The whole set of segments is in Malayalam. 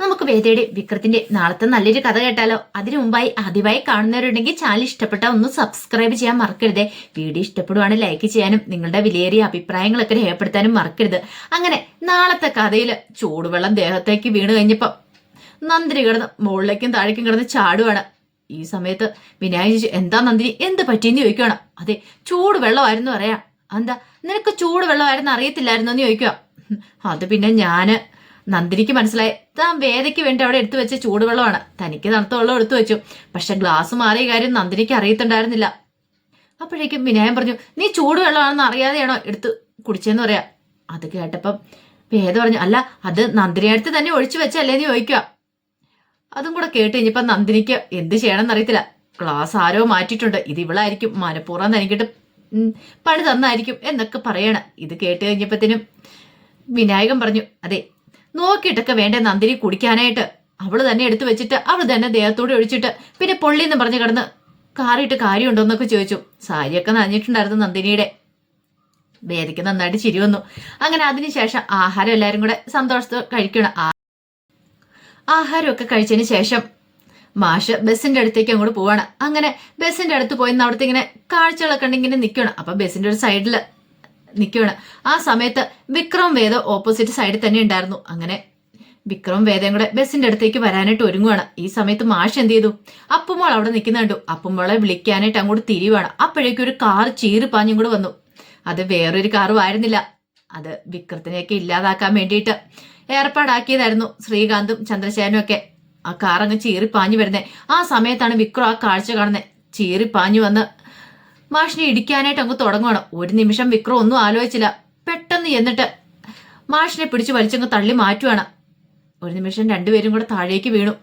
നമുക്ക് വേദയുടെ വിക്രത്തിന്റെ നാളത്തെ നല്ലൊരു കഥ കേട്ടാലോ? അതിനു മുമ്പായി ആദ്യമായി കാണുന്നവരുണ്ടെങ്കിൽ ചാനൽ ഇഷ്ടപ്പെട്ട ഒന്ന് സബ്സ്ക്രൈബ് ചെയ്യാൻ മറക്കരുത്. വീഡിയോ ഇഷ്ടപ്പെടുവാണെങ്കിൽ ലൈക്ക് ചെയ്യാനും നിങ്ങളുടെ വിലയേറിയ അഭിപ്രായങ്ങളൊക്കെ രേഖപ്പെടുത്താനും മറക്കരുത്. അങ്ങനെ നാളത്തെ കഥയിൽ ചൂടുവെള്ളം ദേഹത്തേക്ക് വീണ് കഴിഞ്ഞപ്പോൾ നന്ദിനി കിടന്ന് മുകളിലേക്കും താഴേക്കും കിടന്ന് ചാടുവാണ്. ഈ സമയത്ത് വിനായക ചേച്ചി എന്താ നന്ദിനി എന്ത് പറ്റിയെന്ന് ചോദിക്കുകയാണ് അതെ ചൂടുവെള്ളമായിരുന്നു പറയാ. എന്താ നിനക്ക് ചൂടുവെള്ളമായിരുന്നു അറിയത്തില്ലായിരുന്നു? എന്ന് ചോദിക്കുക അത് പിന്നെ ഞാൻ നന്ദിനിക്ക് മനസ്സിലായി താൻ വേദയ്ക്ക് വേണ്ടി അവിടെ എടുത്തു വെച്ച ചൂടുവെള്ളമാണ്. തനിക്ക് തണുത്ത വെള്ളം എടുത്തു വെച്ചു. പക്ഷെ ഗ്ലാസ് മാറിയ കാര്യം നന്ദിനിക്ക് അറിയത്തുണ്ടായിരുന്നില്ല. അപ്പോഴേക്കും വിനായൻ പറഞ്ഞു നീ ചൂടുവെള്ളമാണെന്ന് അറിയാതെയാണോ എടുത്ത് കുടിച്ചെന്ന് പറയാ? അത് കേട്ടപ്പം വേദ പറഞ്ഞു അല്ല അത് നന്ദിനി അടുത്ത് തന്നെ ഒഴിച്ചു വെച്ചല്ലേ നീ ചോദിക്കുക അതും കൂടെ കേട്ട് കഴിഞ്ഞപ്പോ നന്ദിനിക്ക് എന്ത് ചെയ്യണമെന്ന് അറിയത്തില്ല. ക്ലാസ് ആരോ മാറ്റിയിട്ടുണ്ട്. ഇത് ഇവളായിരിക്കും. മനഃപൂർവം തനിക്കിട്ട് പണി തന്നായിരിക്കും എന്നൊക്കെ പറയണം. ഇത് കേട്ട് കഴിഞ്ഞപ്പത്തിനും വിനായകൻ പറഞ്ഞു അതെ നോക്കിയിട്ടൊക്കെ വേണ്ടേ നന്ദിനി കുടിക്കാനായിട്ട്? അവൾ തന്നെ എടുത്തു വെച്ചിട്ട് അവൾ തന്നെ ദേഹത്തോടെ ഒഴിച്ചിട്ട് പിന്നെ പൊള്ളിന്ന് പറഞ്ഞ് കിടന്ന് കാറിയിട്ട് കാര്യമുണ്ടോന്നൊക്കെ ചോദിച്ചു. സാരിയൊക്കെ നനഞ്ഞിട്ടുണ്ടായിരുന്നു നന്ദിനിയുടെ. വേദിക്ക് നന്നായിട്ട് ചിരി വന്നു. അങ്ങനെ അതിനുശേഷം ആഹാരം എല്ലാരും കൂടെ സന്തോഷത്തോടെ കഴിക്കണം. ആഹാരമൊക്കെ കഴിച്ചതിന് ശേഷം മാഷ് ബസ്സിന്റെ അടുത്തേക്ക് അങ്ങോട്ട് പോവാണ്. അങ്ങനെ ബസ്സിന്റെ അടുത്ത് പോയി അവിടുത്തെ ഇങ്ങനെ കാഴ്ചകളൊക്കെ ഉണ്ടെങ്കിൽ നിൽക്കണം അപ്പൊ ബസ്സിന്റെ ഒരു സൈഡിൽ നിൽക്കുകയാണ്. ആ സമയത്ത് വിക്രം വേദ ഓപ്പോസിറ്റ് സൈഡിൽ തന്നെ ഉണ്ടായിരുന്നു. അങ്ങനെ വിക്രം വേദയും കൂടെ ബസ്സിന്റെ അടുത്തേക്ക് വരാനായിട്ട് ഒരുങ്ങുവാണ്. ഈ സമയത്ത് മാഷ് എന്ത് ചെയ്തു? അപ്പുമോൾ അവിടെ നിൽക്കുന്നുണ്ടു അപ്പുമോളെ വിളിക്കാനായിട്ട് അങ്ങോട്ട് തിരിയുവാണ്. അപ്പോഴേക്കും ഒരു കാർ ചീറി പാഞ്ഞും കൂടെ വന്നു. അത് വേറൊരു കാറും ആയിരുന്നില്ല അത് വിക്രത്തിനെയൊക്കെ ഇല്ലാതാക്കാൻ വേണ്ടിയിട്ട് ഏർപ്പാടാക്കിയതായിരുന്നു ശ്രീകാന്തും ചന്ദ്രശേഖരനും ഒക്കെ. ആ കാർ അങ്ങ് ചീറി പാഞ്ഞു വരുന്നത് ആ സമയത്താണ് വിക്രം ആ കാഴ്ച കാണുന്നത് ചീറി പാഞ്ഞു വന്ന് മാഷിനെ ഇടിക്കാനായിട്ട് അങ്ങ് തുടങ്ങണം ഒരു നിമിഷം വിക്രം ഒന്നും ആലോചിച്ചില്ല. പെട്ടെന്ന് എന്നിട്ട് മാഷിനെ പിടിച്ചു വലിച്ചങ്ങ് തള്ളി മാറ്റുവാണ്. ഒരു നിമിഷം രണ്ടുപേരും കൂടെ താഴേക്ക് വീണു.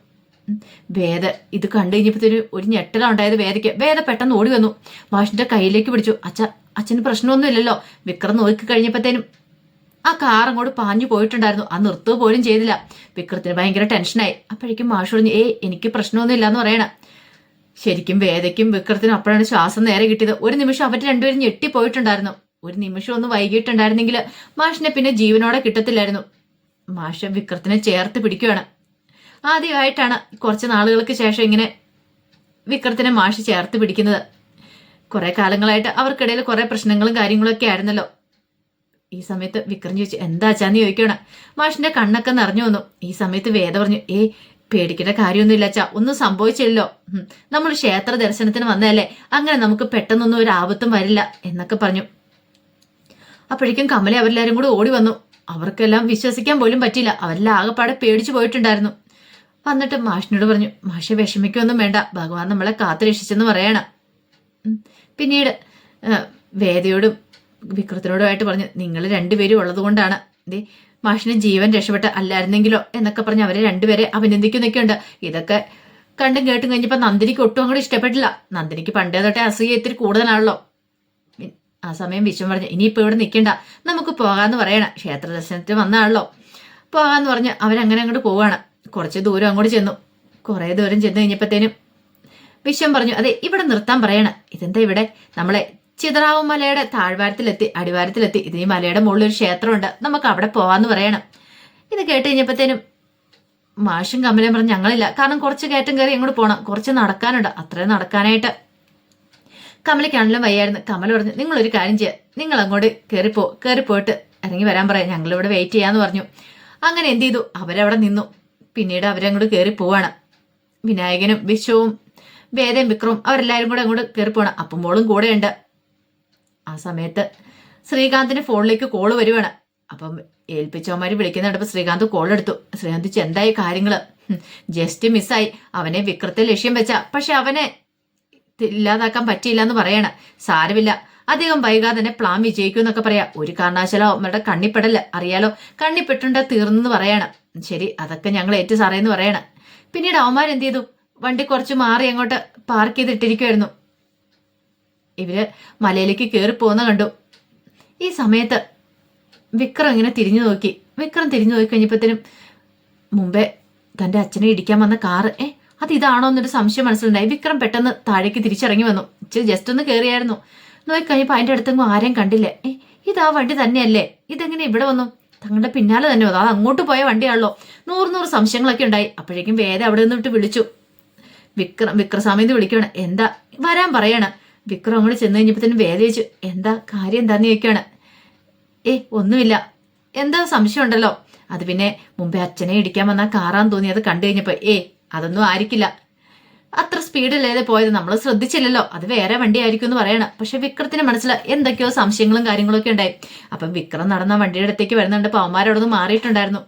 വേദ ഇത് കണ്ടു കഴിഞ്ഞപ്പോഴത്തേന് ഒരു ഞെട്ടലാ ഉണ്ടായത് വേദയ്ക്ക്. വേദ പെട്ടെന്ന് ഓടി വന്നു. മാഷിന്റെ കയ്യിലേക്ക് പിടിച്ചു. അച്ഛ അച്ഛന് പ്രശ്നമൊന്നുമില്ലല്ലോ. വിക്രം നോക്കി കഴിഞ്ഞപ്പോഴത്തേനും ആ കാർ അങ്ങോട്ട് പാഞ്ഞു പോയിട്ടുണ്ടായിരുന്നു. ആ നിർത്തുക പോലും ചെയ്തില്ല. വിക്രത്തിന് ഭയങ്കര ടെൻഷനായി. അപ്പോഴേക്കും മാഷ് പറഞ്ഞു ഏയ് എനിക്ക് പ്രശ്നമൊന്നുമില്ല എന്ന് പറയണ. ശരിക്കും വേദയ്ക്കും വിക്രത്തിനും അപ്പോഴാണ് ശ്വാസം നേരെ കിട്ടിയത്. ഒരു നിമിഷം അവർ രണ്ടുപേരും ഞെട്ടിപ്പോയിട്ടുണ്ടായിരുന്നു. ഒരു നിമിഷം ഒന്ന് വൈകിട്ടുണ്ടായിരുന്നെങ്കിൽ മാഷിനെ പിന്നെ ജീവനോടെ കിട്ടത്തില്ലായിരുന്നു. മാഷ് വിക്രത്തിനെ ചേർത്ത് പിടിക്കുകയാണ് ആദ്യമായിട്ടാണ് കുറച്ച് നാളുകൾക്ക് ശേഷം ഇങ്ങനെ വിക്രത്തിനെ മാഷ് ചേർത്ത് പിടിക്കുന്നത്. കുറെ കാലങ്ങളായിട്ട് അവർക്കിടയിൽ കുറെ പ്രശ്നങ്ങളും കാര്യങ്ങളൊക്കെ ആയിരുന്നല്ലോ. ഈ സമയത്ത് വിക്രം ചോദിച്ചു എന്താ അച്ഛാന്ന് ചോദിക്കണം മാഷിന്റെ കണ്ണൊക്കെ നിറഞ്ഞു വന്നു. ഈ സമയത്ത് വേദ പറഞ്ഞു ഏ പേടിക്കേണ്ട കാര്യമൊന്നുമില്ല അച്ഛാ. ഒന്നും സംഭവിച്ചില്ലല്ലോ. നമ്മൾ ക്ഷേത്ര ദർശനത്തിന് വന്നതല്ലേ? അങ്ങനെ നമുക്ക് പെട്ടെന്നൊന്നും ഒരു ആപത്തും വരില്ല എന്നൊക്കെ പറഞ്ഞു. അപ്പോഴേക്കും കമല അവരെല്ലാരും കൂടി ഓടി വന്നു. അവർക്കെല്ലാം വിശ്വസിക്കാൻ പോലും പറ്റിയില്ല. അവരെല്ലാം ആകെപ്പാടെ പേടിച്ചു പോയിട്ടുണ്ടായിരുന്നു. വന്നിട്ട് മാഷിനോട് പറഞ്ഞു മാഷെ വിഷമിക്കൊന്നും വേണ്ട. ഭഗവാൻ നമ്മളെ കാത്തു രക്ഷിച്ചെന്ന് പറയണം പിന്നീട് വേദയോടും വിക്രത്തിനോടുമായിട്ട് പറഞ്ഞു നിങ്ങൾ രണ്ടുപേരും ഉള്ളത് കൊണ്ടാണ് ദേ മാഷിന് ജീവൻ രക്ഷപ്പെട്ട അല്ലായിരുന്നെങ്കിലോ എന്നൊക്കെ പറഞ്ഞ് അവരെ രണ്ടുപേരെ അഭിനന്ദിക്കുന്നൊക്കെയുണ്ട്. ഇതൊക്കെ കണ്ടും കേട്ടും കഴിഞ്ഞപ്പോൾ നന്ദിനിക്ക് ഒട്ടും അങ്ങോട്ട് ഇഷ്ടപ്പെട്ടില്ല. നന്ദിനിക്ക് പണ്ടേ തൊട്ടേ അസൂയ ഇത്തിരി കൂടുതലാണല്ലോ. ആ സമയം വിശ്വം പറഞ്ഞു ഇനിയിപ്പോൾ ഇവിടെ നിൽക്കണ്ട നമുക്ക് പോകാന്ന് പറയണം. ക്ഷേത്ര ദർശനത്തിന് വന്നാണല്ലോ. പോകാന്ന് പറഞ്ഞ് അവരങ്ങനെ അങ്ങോട്ട് പോവാണ്. കുറച്ച് ദൂരം അങ്ങോട്ട് ചെന്നു. കുറേ ദൂരം ചെന്ന് കഴിഞ്ഞപ്പോഴത്തേനും വിശ്വം പറഞ്ഞു അതെ ഇവിടെ നിർത്താൻ പറയണം. ഇതെന്താ ഇവിടെ? നമ്മളെ ചിതറാവ് മലയുടെ താഴ്വാരത്തിലെത്തി അടിവാരത്തിലെത്തി. ഇത് ഈ മലയുടെ മുകളിൽ ഒരു ക്ഷേത്രമുണ്ട്. നമുക്ക് അവിടെ പോവാന്ന് പറയണം. ഇത് കേട്ട് കഴിഞ്ഞപ്പോഴത്തേനും മാഷും കമലയും പറഞ്ഞു ഞങ്ങളില്ല. കാരണം കുറച്ച് കയറ്റം കയറി ഇങ്ങോട്ട് പോകണം കുറച്ച് നടക്കാനുണ്ട്. അത്രയും നടക്കാനായിട്ട്. കമലയ്ക്കാണെങ്കിലും വയ്യായിരുന്നു. കമല പറഞ്ഞു നിങ്ങളൊരു കാര്യം ചെയ്യുക നിങ്ങൾ അങ്ങോട്ട് കയറിപ്പോ കയറിപ്പോയിട്ട് ഇറങ്ങി വരാൻ പറയാം. ഞങ്ങളിവിടെ വെയിറ്റ് ചെയ്യാന്ന് പറഞ്ഞു. അങ്ങനെ എന്ത് ചെയ്തു? അവരവിടെ നിന്നു. പിന്നീട് അവരങ്ങോട്ട് കയറി പോവാണ്. വിനായകനും വിശ്വവും വേദയും വിക്രവും അവരെല്ലാവരും കൂടെ അങ്ങോട്ട് കയറി പോവാണ്. അപ്പം മോളും കൂടെയുണ്ട്. ആ സമയത്ത് ശ്രീകാന്തിന് ഫോണിലേക്ക് കോൾ വരുവാണ്. അപ്പം ഏൽപ്പിച്ചവന്മാര് വിളിക്കുന്നുണ്ടപ്പോ ശ്രീകാന്ത് കോൾ എടുത്തു. ശ്രീകാന്ത് ചെന്തായി എന്തായി കാര്യങ്ങൾ? ജസ്റ്റ് മിസ്സായി അവനെ വിക്രത്തെ ലക്ഷ്യം വെച്ച. പക്ഷെ അവനെ ഇല്ലാതാക്കാൻ പറ്റിയില്ല എന്ന് പറയണ. സാരമില്ല. അധികം വൈകാതെ തന്നെ പ്ലാൻ വിജയിക്കും എന്നൊക്കെ പറയാ. ഒരു കാരണവശാലോ അവരുടെ കണ്ണിപ്പെടൽ അറിയാലോ? കണ്ണിപ്പെട്ടുണ്ട് തീർന്നെന്ന് പറയാണ്. ശരി അതൊക്കെ ഞങ്ങൾ ഏറ്റു സാറേ എന്ന് പറയണ. പിന്നീട് അവന്മാരെന്ത് ചെയ്തു? വണ്ടി കുറച്ച് മാറി അങ്ങോട്ട് പാർക്ക് ചെയ്തിട്ടിരിക്കുമായിരുന്നു ഇവർ മലയിലേക്ക് കയറി പോകുന്ന കണ്ടു. ഈ സമയത്ത് വിക്രം ഇങ്ങനെ തിരിഞ്ഞു നോക്കി. വിക്രം തിരിഞ്ഞു നോക്കി കഴിഞ്ഞപ്പോഴത്തേനും മുമ്പേ തന്റെ അച്ഛനെ ഇടിക്കാൻ വന്ന കാറ് ഏ അത് ഇതാണോ എന്നൊരു സംശയം മനസ്സിലുണ്ടായി. വിക്രം പെട്ടെന്ന് താഴേക്ക് തിരിച്ചിറങ്ങി വന്നു. ഇച്ചിരി ജസ്റ്റ് ഒന്ന് കയറിയായിരുന്നു നോക്കി കഴിഞ്ഞപ്പോൾ അതിന്റെ അടുത്തെങ്ങും ആരെയും കണ്ടില്ല. ഏ ഇത് ആ വണ്ടി തന്നെയല്ലേ? ഇതെങ്ങനെ ഇവിടെ വന്നു? തങ്ങളുടെ പിന്നാലെ തന്നെ വന്നു. അത് അങ്ങോട്ട് പോയ വണ്ടിയാണല്ലോ. നൂറ് നൂറ് സംശയങ്ങളൊക്കെ ഉണ്ടായി. അപ്പോഴേക്കും വേദ അവിടെ നിന്നിട്ട് വിളിച്ചു. വിക്രം വിക്രസ്വാമിന്ന് വിളിക്കുകയാണ് എന്താ? വരാൻ പറയാണ്. വിക്രം അങ്ങോട്ട് ചെന്ന് കഴിഞ്ഞപ്പോഴത്തേനും വേദ ചോദിച്ചു എന്താ കാര്യം? എന്താന്ന് ചോദിക്കുകയാണ് ഏ ഒന്നുമില്ല. എന്താ സംശയം ഉണ്ടല്ലോ അത് പിന്നെ മുമ്പേ അച്ഛനെ ഇടിക്കാൻ വന്ന കാറാന്ന് തോന്നി. അത് കണ്ടു കഴിഞ്ഞപ്പോൾ ഏ അതൊന്നും ആയിരിക്കില്ല. അത്ര സ്പീഡിലല്ലേ പോയത് നമ്മൾ ശ്രദ്ധിച്ചില്ലല്ലോ. അത് വേറെ വണ്ടി ആയിരിക്കും എന്ന് പറയണം. പക്ഷെ വിക്രത്തിന് മനസ്സില എന്തൊക്കെയോ സംശയങ്ങളും കാര്യങ്ങളും ഒക്കെ ഉണ്ടായി. അപ്പം വിക്രം നടന്ന വണ്ടിയുടെ അടുത്തേക്ക് വരുന്നുണ്ട്. അപ്പൊ അവന്മാരോടൊന്ന് മാറിയിട്ടുണ്ടായിരുന്നു.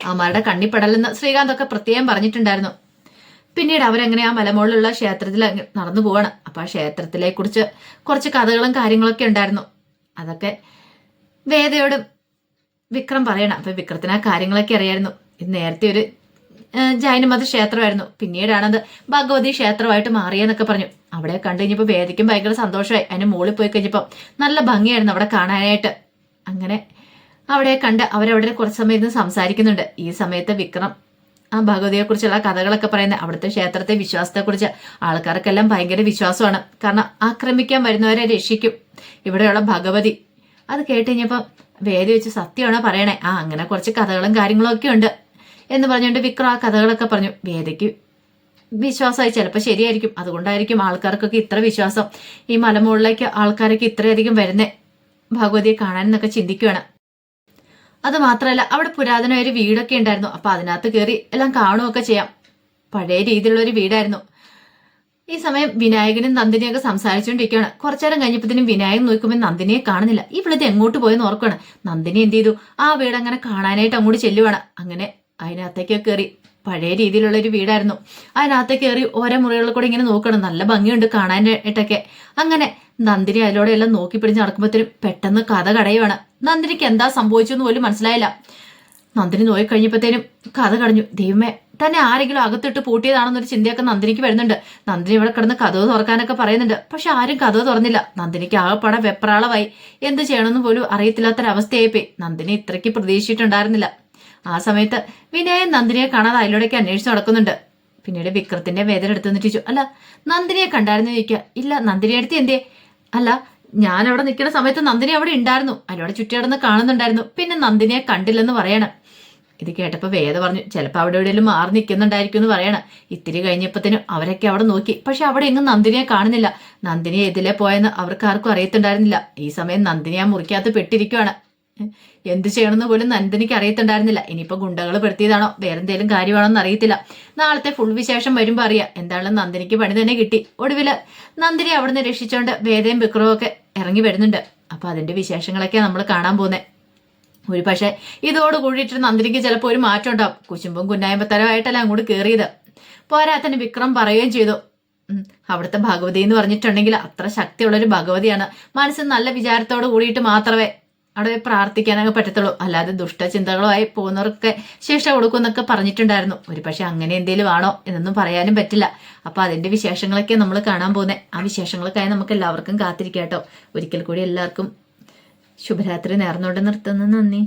അവന്മാരുടെ കണ്ണിപ്പെടലെന്ന് ശ്രീകാന്തൊക്കെ പ്രത്യേകം പറഞ്ഞിട്ടുണ്ടായിരുന്നു. പിന്നീട് അവരങ്ങനെ ആ മലമുകളിലുള്ള ക്ഷേത്രത്തിൽ നടന്നു പോവാണ്. അപ്പൊ ആ ക്ഷേത്രത്തിലെ കുറിച്ച് കുറച്ച് കഥകളും കാര്യങ്ങളൊക്കെ ഉണ്ടായിരുന്നു. അതൊക്കെ വേദയോടും വിക്രം പറയണം. അപ്പൊ വിക്രത്തിന് ആ കാര്യങ്ങളൊക്കെ അറിയായിരുന്നു. ഇത് നേരത്തെ ഒരു ജൈനമത ക്ഷേത്രമായിരുന്നു. പിന്നീടാണത് ഭഗവതി ക്ഷേത്രമായിട്ട് മാറിയെന്നൊക്കെ പറഞ്ഞു. അവിടെ കണ്ടു കഴിഞ്ഞപ്പോൾ വേദിക്കും ഭയങ്കര സന്തോഷമായി. അതിന് മുകളിൽ പോയി കഴിഞ്ഞപ്പോൾ നല്ല ഭംഗിയായിരുന്നു അവിടെ കാണാനായിട്ട്. അങ്ങനെ അവിടെ കണ്ട് അവരവിടെ കുറച്ച് സമയം ഇരുന്ന് സംസാരിക്കുന്നുണ്ട്. ഈ സമയത്ത് വിക്രം ആ ഭഗവതിയെക്കുറിച്ചുള്ള കഥകളൊക്കെ പറയുന്നത് അവിടുത്തെ ക്ഷേത്രത്തെ വിശ്വാസത്തെക്കുറിച്ച് ആൾക്കാർക്കെല്ലാം ഭയങ്കര വിശ്വാസമാണ്. കാരണം ആക്രമിക്കാൻ വരുന്നവരെ രക്ഷിക്കും. ഇവിടെയുള്ള ഭഗവതി. അത് കേട്ട് കഴിഞ്ഞപ്പോൾ വേദി വെച്ച് സത്യമാണോ പറയണേ? ആ അങ്ങനെ കുറച്ച് കഥകളും കാര്യങ്ങളും ഒക്കെ ഉണ്ട് എന്ന് പറഞ്ഞുകൊണ്ട് വിക്രം ആ കഥകളൊക്കെ പറഞ്ഞു. വേദയ്ക്ക് വിശ്വാസമായി. ചിലപ്പോൾ ശരിയായിരിക്കും. അതുകൊണ്ടായിരിക്കും ആൾക്കാർക്കൊക്കെ ഇത്ര വിശ്വാസം. ഈ മലമുകളിലേക്ക് ആൾക്കാരൊക്കെ ഇത്രയധികം വരുന്നേ. ഭഗവതിയെ കാണാൻ എന്നൊക്കെ ചിന്തിക്കുകയാണ് അത് മാത്രമല്ല അവിടെ പുരാതന ഒരു വീടൊക്കെ ഉണ്ടായിരുന്നു. അപ്പൊ അതിനകത്ത് കയറി എല്ലാം കാണുകയൊക്കെ ചെയ്യാം. പഴയ രീതിയിലുള്ള ഒരു വീടായിരുന്നു. ഈ സമയം വിനായകനും നന്ദിനിയൊക്കെ സംസാരിച്ചുകൊണ്ടിരിക്കുകയാണ്. കുറച്ചേരം കഴിഞ്ഞപ്പോഴത്തേനും വിനായകൻ നോക്കുമ്പോൾ നന്ദിനിയെ കാണുന്നില്ല. ഇവിടുത്തെ എങ്ങോട്ട് പോയെന്ന് ഓർക്കുകയാണ്. നന്ദിനി എന്ത് ചെയ്തു? ആ വീട് അങ്ങനെ കാണാനായിട്ട് അങ്ങോട്ട് ചെല്ലുവാണ്. അങ്ങനെ അതിനകത്തേക്ക് കയറി. പഴയ രീതിയിലുള്ള ഒരു വീടായിരുന്നു. അതിനകത്തേക്ക് കയറി ഓരോ മുറികളിൽ കൂടെ ഇങ്ങനെ നോക്കണം. നല്ല ഭംഗിയുണ്ട് കാണാനായിട്ടൊക്കെ. അങ്ങനെ നന്ദിനി അതിലൂടെ എല്ലാം നോക്കി പിടിച്ച് നടക്കുമ്പോഴത്തേനും പെട്ടെന്ന് കഥ കടയുവാണ്. നന്ദിനിക്ക് എന്താ സംഭവിച്ചെന്ന് പോലും മനസ്സിലായില്ല. നന്ദിനി നോയി കഴിഞ്ഞപ്പോഴത്തേനും കഥ കടഞ്ഞു. ദൈവമേ തന്നെ ആരെങ്കിലും അകത്തിട്ട് പൂട്ടിയതാണെന്നൊരു ചിന്തയൊക്കെ നന്ദിനിക്ക് വരുന്നുണ്ട്. നന്ദിനി ഇവിടെ കിടന്ന് കഥവ് തുറക്കാനൊക്കെ പറയുന്നുണ്ട്. പക്ഷെ ആരും കഥവ് തുറന്നില്ല. നന്ദിനിക്ക് ആകെപ്പാടെ വെപ്രാളമായി. എന്ത് ചെയ്യണമെന്ന് പോലും അറിയത്തില്ലാത്തൊരവസ്ഥയായിപ്പോയി. നന്ദിനി ഇത്രയ്ക്ക് പ്രതീക്ഷിച്ചിട്ടുണ്ടായിരുന്നില്ല. ആ സമയത്ത് വിനയൻ നന്ദിനിയെ കാണാതെ അതിലൂടെയൊക്കെ അന്വേഷിച്ച് നടക്കുന്നുണ്ട്. പിന്നീട് വിക്രത്തിന്റെ വേദന എടുത്തു നിന്നിട്ട് അല്ല നന്ദിനിയെ കണ്ടായിരുന്നു ചോദിക്കുക. ഇല്ല നന്ദിനി അടുത്ത് എന്തേ അല്ല ഞാൻ അവിടെ നിൽക്കുന്ന സമയത്ത് നന്ദിനി അവിടെ ഉണ്ടായിരുന്നു. അതിലൂടെ ചുറ്റി നടന്ന് കാണുന്നുണ്ടായിരുന്നു. പിന്നെ നന്ദിനിയെ കണ്ടില്ലെന്ന് പറയണം. ഇത് കേട്ടപ്പോൾ വേദ പറഞ്ഞു ചിലപ്പോൾ അവിടെ എവിടെയെങ്കിലും മാറി നിൽക്കുന്നുണ്ടായിരിക്കും എന്ന് പറയണം. ഇത്തിരി കഴിഞ്ഞപ്പോഴത്തേനും അവരൊക്കെ അവിടെ നോക്കി. പക്ഷെ അവിടെ എങ്ങും നന്ദിനിയെ കാണുന്നില്ല. നന്ദിനി ഇതിലെ പോയെന്ന് അവർക്ക് ആർക്കും അറിയത്തുണ്ടായിരുന്നില്ല. ഈ സമയം നന്ദിനി ആ മുറിക്കകത്ത് പെട്ടിരിക്കുവാണ്. എന്ത് ചെയ്യണമെന്ന് പോലും നന്ദിനിക്ക് അറിയത്തുണ്ടായിരുന്നില്ല. ഇനിയിപ്പോ ഗുണ്ടകൾ പെടുത്തിയതാണോ? വേറെ എന്തെങ്കിലും കാര്യമാണോന്ന് അറിയത്തില്ല. നാളത്തെ ഫുൾ വിശേഷം വരുമ്പോ അറിയാം. എന്താണെങ്കിലും നന്ദിനിക്ക് പണി തന്നെ കിട്ടി. ഒടുവിൽ നന്ദിനി അവിടുന്ന് രക്ഷിച്ചോണ്ട് വേദയും വിക്രവും ഒക്കെ ഇറങ്ങി വരുന്നുണ്ട്. അപ്പൊ അതിന്റെ വിശേഷങ്ങളൊക്കെ നമ്മൾ കാണാൻ പോകുന്നത് ഒരു പക്ഷേ ഇതോട് കൂടിയിട്ട് നന്ദിനിക്ക് ചിലപ്പോൾ ഒരു മാറ്റം ഉണ്ടാവും. കുശുമ്പും കുന്നായ്മത്തരമായിട്ടല്ല അങ്ങോട്ട് കയറിയത് പോരാത്തന് വിക്രം പറയുകയും ചെയ്തു. അവിടുത്തെ ഭഗവതി എന്ന് പറഞ്ഞിട്ടുണ്ടെങ്കിൽ അത്ര ശക്തിയുള്ള ഒരു ഭഗവതിയാണ്. മനസ്സിൽ നല്ല വിചാരത്തോട് കൂടിയിട്ട് മാത്രമേ അവിടെ പ്രാർത്ഥിക്കാനൊക്കെ പറ്റത്തുള്ളൂ. അല്ലാതെ ദുഷ്ടചിന്തകളുമായി പോകുന്നവർക്കൊക്കെ ശിക്ഷ കൊടുക്കും എന്നൊക്കെ പറഞ്ഞിട്ടുണ്ടായിരുന്നു. ഒരു പക്ഷെ അങ്ങനെ എന്തെങ്കിലും ആണോ എന്നൊന്നും പറയാനും പറ്റില്ല. അപ്പൊ അതിന്റെ വിശേഷങ്ങളൊക്കെ നമ്മൾ കാണാൻ പോകുന്നത് ആ വിശേഷങ്ങൾക്കായി നമുക്ക് എല്ലാവർക്കും കാത്തിരിക്കാട്ടോ. ഒരിക്കൽ കൂടി എല്ലാവർക്കും ശുഭരാത്രി നേർന്നുകൊണ്ട് നിർത്തുന്നു. നന്ദി.